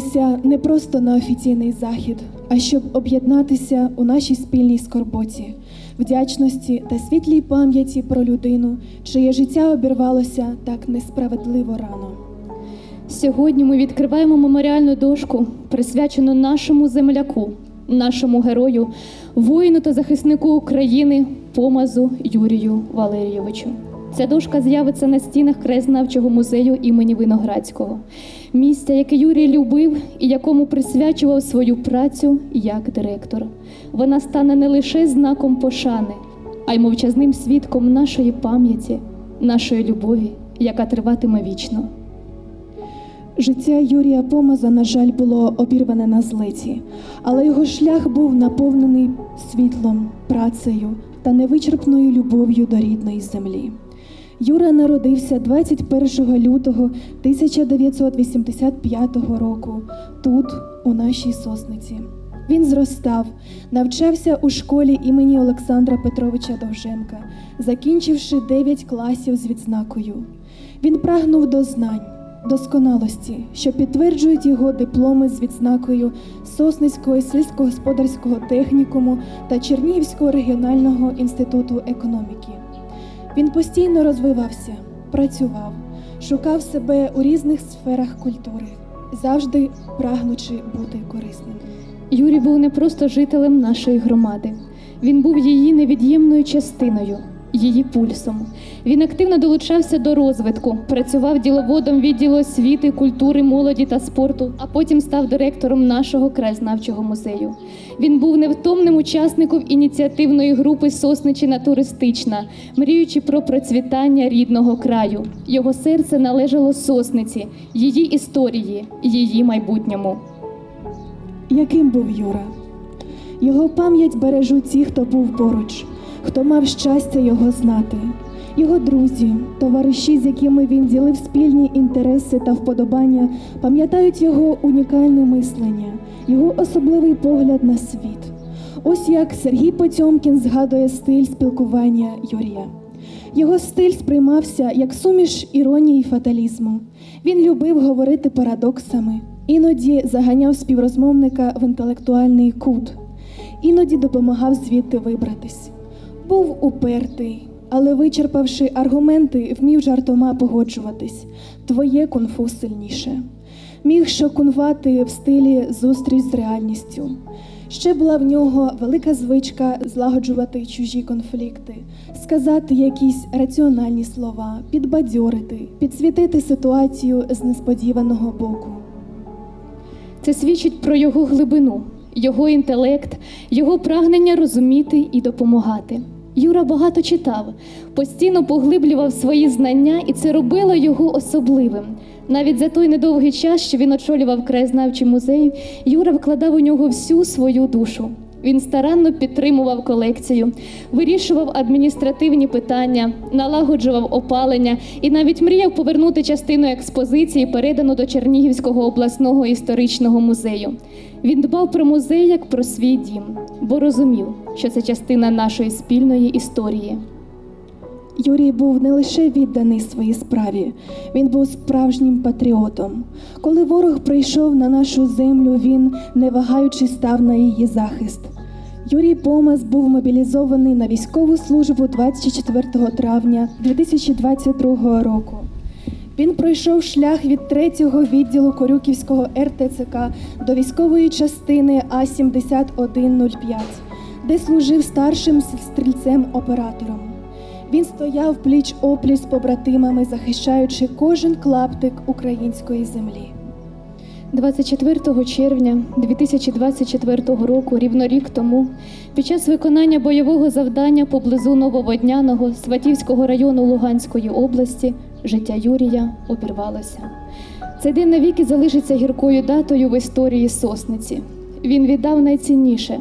зібралися не просто на офіційний захід, а щоб об'єднатися у нашій спільній скорботі, вдячності та світлій пам'яті про людину, чиє життя обірвалося так несправедливо рано. Сьогодні ми відкриваємо меморіальну дошку, присвячену нашому земляку, нашому герою, воїну та захиснику України Помазу Юрію Валерійовичу. Ця дошка з'явиться на стінах краєзнавчого музею імені Виноградського, місця, яке Юрій любив і якому присвячував свою працю як директор. Вона стане не лише знаком пошани, а й мовчазним свідком нашої пам'яті, нашої любові, яка триватиме вічно. Життя Юрія Помаза, на жаль, було обірване на злиці, але його шлях був наповнений світлом, працею та невичерпною любов'ю до рідної землі. Юра народився 21 лютого 1985 року тут, у нашій сосниці. Він зростав, навчався у школі імені Олександра Петровича Довженка, закінчивши 9 класів з відзнакою. Він прагнув до знань, досконалості, що підтверджують його дипломи з відзнакою Сосницького сільськогосподарського технікуму та Чернігівського регіонального інституту економіки. Він постійно розвивався, працював, шукав себе у різних сферах культури, завжди прагнучи бути корисним. Юрій був не просто жителем нашої громади, він був її невід'ємною частиною, її пульсом. Він активно долучався до розвитку, працював діловодом відділу освіти, культури, молоді та спорту, а потім став директором нашого краєзнавчого музею. Він був невтомним учасником ініціативної групи Сосничина туристична, мріючи про процвітання рідного краю. Його серце належало сосниці, її історії, її майбутньому. Яким був Юра? Його пам'ять бережуть ті, хто був поруч, хто мав щастя його знати. Його друзі, товариші, з якими він ділив спільні інтереси та вподобання, пам'ятають його унікальне мислення, його особливий погляд на світ. Ось як Сергій Потьомкін згадує стиль спілкування Юрія. Його стиль сприймався як суміш іронії фаталізму. Він любив говорити парадоксами, іноді заганяв співрозмовника в інтелектуальний кут, іноді допомагав звідти вибратись. Був упертий, але вичерпавши аргументи, вмів жартома погоджуватись. Твоє кунг-фу сильніше. Міг шокунувати в стилі зустріч з реальністю. Ще була в нього велика звичка злагоджувати чужі конфлікти, сказати якісь раціональні слова, підбадьорити, підсвітити ситуацію з несподіваного боку. Це свідчить про його глибину, його інтелект, його прагнення розуміти і допомагати. Юра багато читав, постійно поглиблював свої знання, і це робило його особливим. Навіть за той недовгий час, що він очолював краєзнавчий музей, Юра вкладав у нього всю свою душу. Він старанно підтримував колекцію, вирішував адміністративні питання, налагоджував опалення і навіть мріяв повернути частину експозиції, передану до Чернігівського обласного історичного музею. Він дбав про музей як про свій дім, бо розумів, що це частина нашої спільної історії. Юрій був не лише відданий своїй справі, він був справжнім патріотом. Коли ворог прийшов на нашу землю, він, не вагаючи, став на її захист. Юрій Помас був мобілізований на військову службу 24 травня 2022 року. Він пройшов шлях від 3-го відділу Корюківського РТЦК до військової частини А-7105, де служив старшим стрільцем-оператором. Він стояв пліч опліч з побратимами, захищаючи кожен клаптик української землі. 24 червня 2024 року, рівно рік тому, під час виконання бойового завдання поблизу Нововодняного Сватівського району Луганської області, життя Юрія обірвалося. Цей день навіки залишиться гіркою датою в історії сосниці. Він віддав найцінніше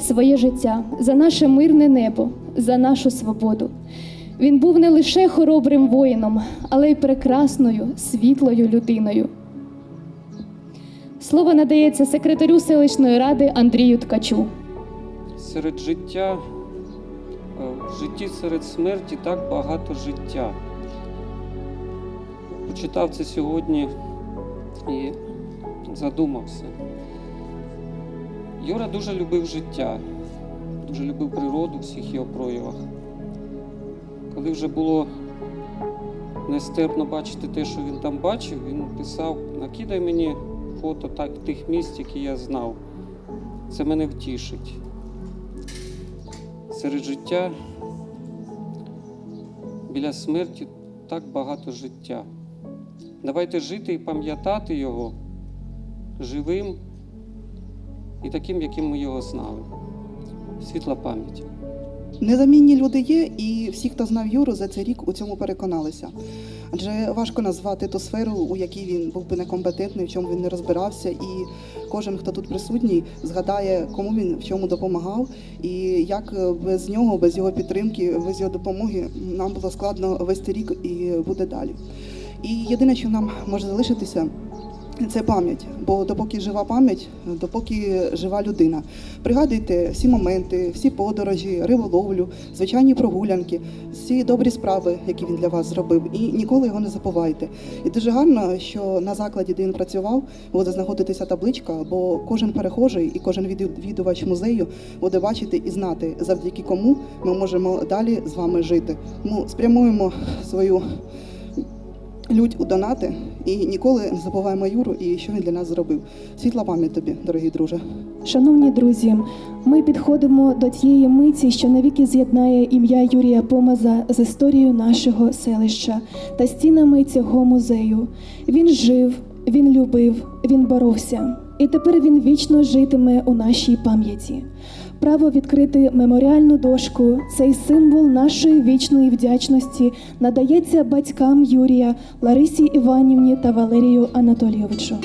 своє життя за наше мирне небо, за нашу свободу. Він був не лише хоробрим воїном, але й прекрасною, світлою людиною. Слово надається секретарю селищної ради Андрію Ткачу. Серед життя, е, в житті серед смерті так багато життя. Почитав це сьогодні і задумався. Юра дуже любив життя, дуже любив природу у всіх його проявах. Коли вже було нестерпно бачити те, що він там бачив, він писав: накидай мені фото так, тих місць, які я знав. Це мене втішить. Серед життя біля смерті так багато життя. Давайте жити і пам'ятати його живим і таким, яким ми його знали. Світла пам'ять. Незамінні люди є, і всі, хто знав Юру, за цей рік у цьому переконалися. Адже важко назвати ту сферу, у якій він був би некомпетентний, в чому він не розбирався. І кожен, хто тут присутній, згадає, кому він в чому допомагав, і як без нього, без його підтримки, без його допомоги нам було складно вести рік і буде далі. І єдине, що нам може залишитися. Це пам'ять, бо допоки жива пам'ять, допоки жива людина. Пригадуйте всі моменти, всі подорожі, риболовлю, звичайні прогулянки, всі добрі справи, які він для вас зробив, і ніколи його не забувайте. І дуже гарно, що на закладі, де він працював, буде знаходитися табличка, бо кожен перехожий і кожен відвідувач музею буде бачити і знати, завдяки кому ми можемо далі з вами жити. Ми спрямуємо свою лють у донати і ніколи не забуваємо Юру і що він для нас зробив. Світла пам'ять тобі, дорогий друже. Шановні друзі, ми підходимо до тієї миті, що навіки з'єднає ім'я Юрія Помаза з історією нашого селища та стінами цього музею. Він жив, він любив, він боровся, і тепер він вічно житиме у нашій пам'яті. Право відкрити меморіальну дошку, цей символ нашої вічної вдячності надається батькам Юрія Ларисі Іванівні та Валерію Анатолійовичу.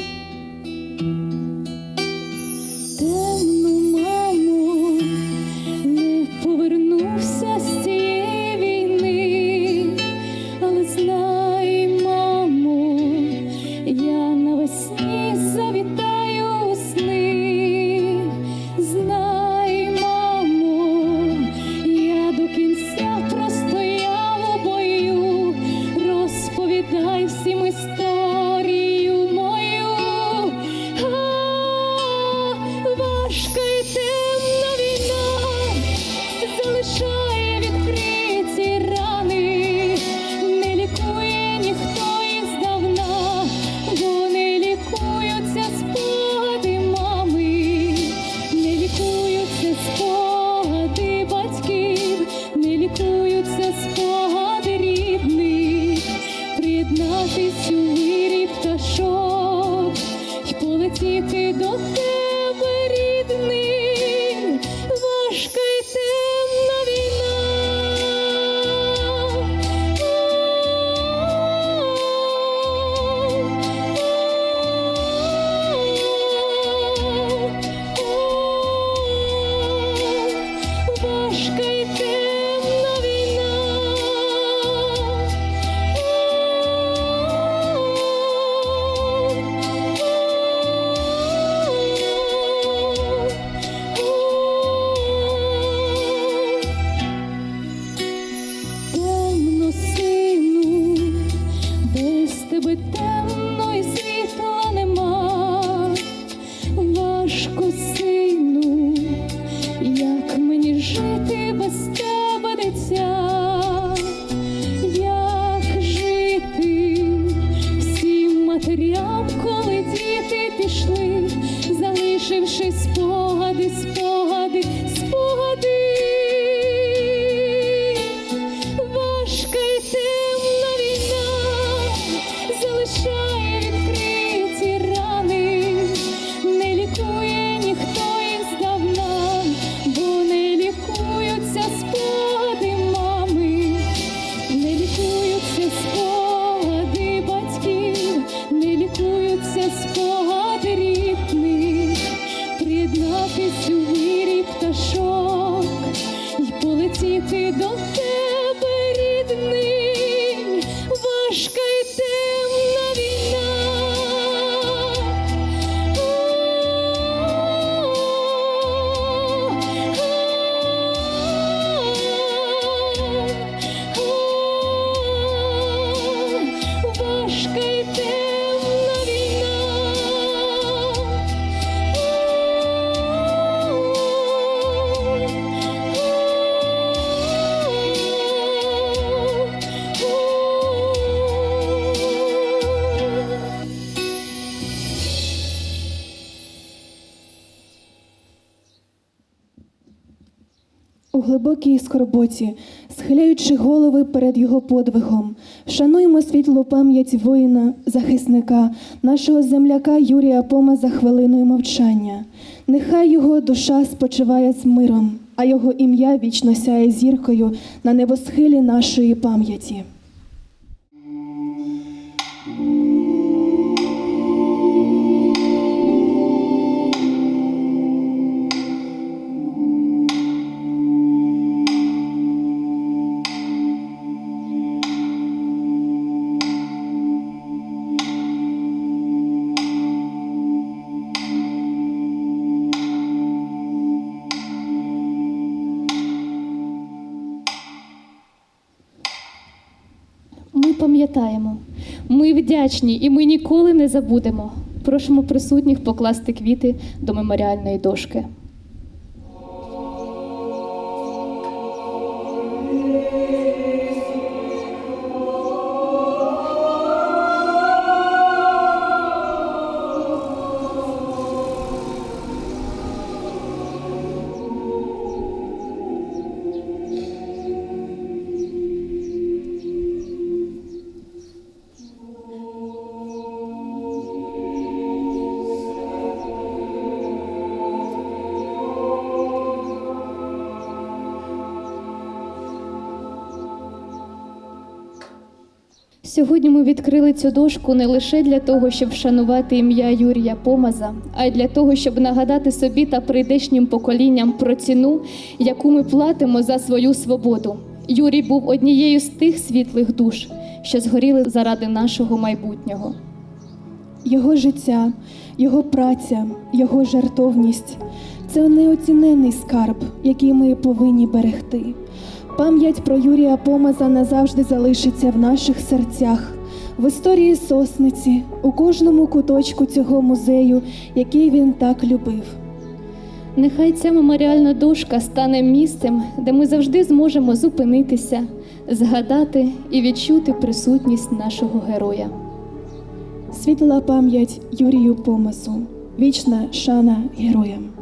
Глибокій скорботі, схиляючи голови перед його подвигом, шануємо світлу пам'ять воїна, захисника, нашого земляка Юрія Пома за хвилиною мовчання. Нехай його душа спочиває з миром, а його ім'я вічно сяє зіркою на небосхилі нашої пам'яті. Вдячні і ми ніколи не забудемо. Просимо присутніх покласти квіти до меморіальної дошки. Сьогодні ми відкрили цю дошку не лише для того, щоб вшанувати ім'я Юрія Помаза, а й для того, щоб нагадати собі та прийдешнім поколінням про ціну, яку ми платимо за свою свободу. Юрій був однією з тих світлих душ, що згоріли заради нашого майбутнього. Його життя, його праця, його жертовність це неоцінений скарб, який ми повинні берегти. Пам'ять про Юрія Помаза назавжди залишиться в наших серцях, в історії сосниці, у кожному куточку цього музею, який він так любив. Нехай ця меморіальна дошка стане місцем, де ми завжди зможемо зупинитися, згадати і відчути присутність нашого героя. Світла пам'ять Юрію Помазу, вічна шана героям.